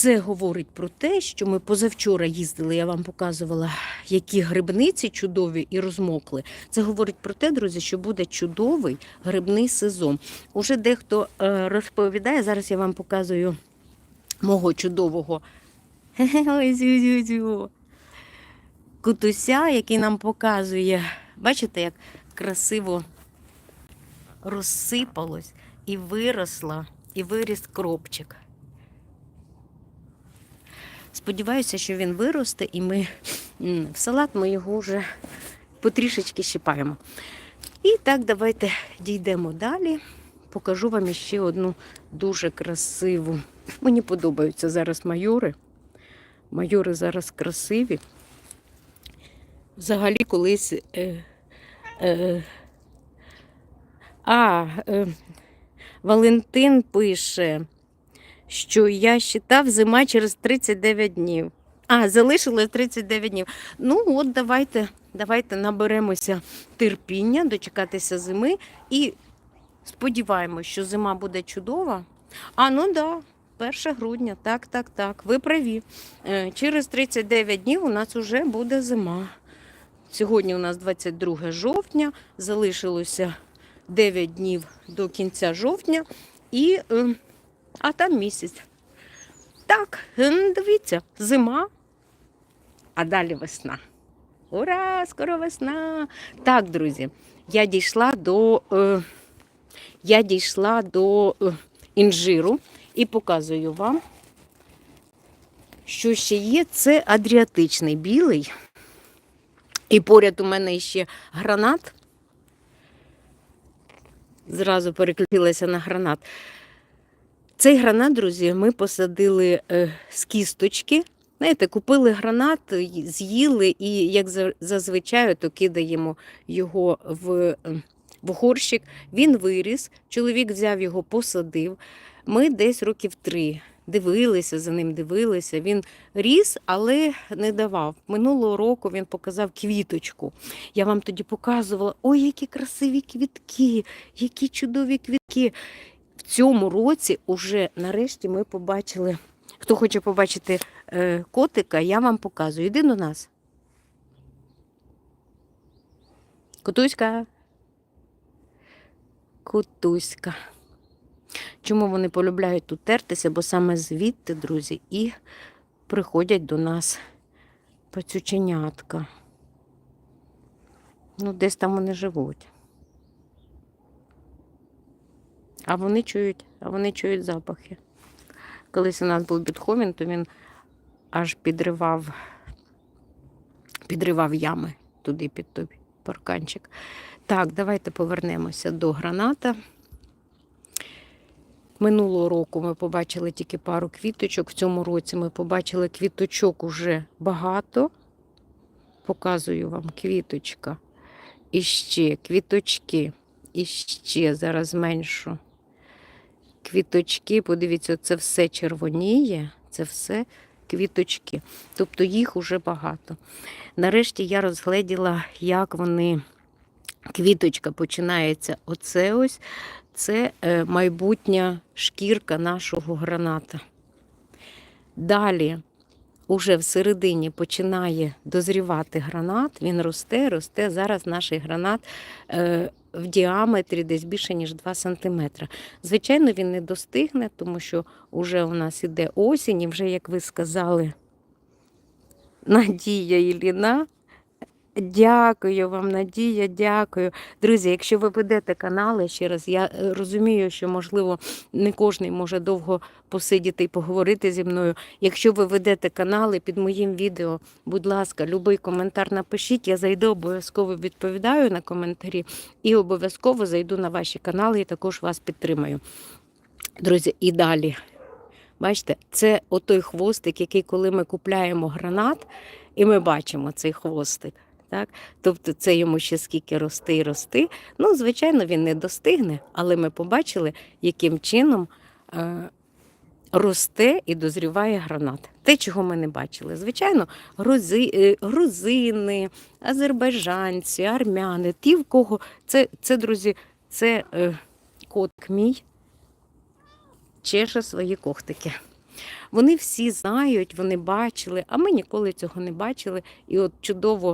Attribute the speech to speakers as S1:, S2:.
S1: Це говорить про те, що ми позавчора їздили, я вам показувала, які грибниці чудові і розмокли. Це говорить про те, друзі, що буде чудовий грибний сезон. Уже дехто е, розповідає, зараз я вам показую мого чудового кутуся, який нам показує. Бачите, як красиво розсипалось і виросла, і виріс кропчик. Сподіваюся, що він виросте, і ми в салат ми його вже потрішечки щипаємо. І так, давайте дійдемо далі. Покажу вам ще одну дуже красиву. Мені подобаються зараз майори. Майори зараз красиві. Взагалі колись. Е, е, а, е, Валентин пише, що я считав зима через 39 днів. А, залишилось 39 днів. Ну, от давайте, давайте наберемося терпіння, дочекатися зими і сподіваємось, що зима буде чудова. А, ну да, 1 грудня, так, так, так. Ви праві. Е, Через 39 днів у нас вже буде зима. Сьогодні у нас 22 жовтня, залишилося 9 днів до кінця жовтня, і, е, а там місяць. Так, дивіться, зима, а далі весна. Ура! Скоро весна! Так, друзі, я дійшла до, е, я дійшла до е, інжиру і показую вам, що ще є. Це адріатичний білий. І поряд у мене ще гранат. Зразу переключилася на гранат. Цей гранат, друзі, ми посадили е, з кісточки. Знаєте, купили гранат, з'їли і, як зазвичай, то кидаємо його в, е, в горщик. Він виріс, чоловік взяв його, посадив. Ми десь років три дивилися за ним, дивилися. Він ріс, але не давав. Минулого року він показав квіточку. Я вам тоді показувала: ой, які красиві квітки, які чудові квітки. Цьому році уже нарешті ми побачили. Хто хоче побачити е, котика, я вам показую. Іди до нас. Котуська. Котуська. Чому вони полюбляють тут тертися? Бо саме звідти, друзі, і приходять до нас пацюченятка. Ну, десь там вони живуть. А вони чують, а вони чують запахи. Колись у нас був Бетховен, то він аж підривав, підривав ями туди під той парканчик. Так, давайте повернемося до граната. Минулого року ми побачили тільки пару квіточок. В цьому році ми побачили квіточок уже багато. Показую вам квіточка. І ще квіточки. І ще зараз зменшу. Квіточки, подивіться, це все червоніє, це все квіточки. Тобто їх уже багато. Нарешті я розгледіла, як вони. Квіточка починається оце ось. Це е, майбутня шкірка нашого граната. Далі, уже всередині починає дозрівати гранат, він росте, росте. Зараз наш гранат е, в діаметрі десь більше, ніж 2 см. Звичайно, він не достигне, тому що вже у нас іде осінь, і вже, як ви сказали, Надія Іліна. Дякую вам, Надія, дякую. Друзі, якщо ви ведете канали, ще раз, я е, розумію, що, можливо, не кожен може довго посидіти і поговорити зі мною. Якщо ви ведете канали під моїм відео, будь ласка, любий коментар напишіть, я зайду, обов'язково відповідаю на коментарі і обов'язково зайду на ваші канали і також вас підтримаю. Друзі, і далі. Бачите, це отой хвостик, який, коли ми купляємо гранат, і ми бачимо цей хвостик. Так? Тобто це йому ще скільки рости і рости. Ну, звичайно, він не достигне, але ми побачили, яким чином е, росте і дозріває гранат. Те, чого ми не бачили. Звичайно, грузи, е, грузини, азербайджанці, армяни, ті, в кого це, це друзі, це е, котик мій чеше свої когтики. Вони всі знають, вони бачили, а ми ніколи цього не бачили. І от чудово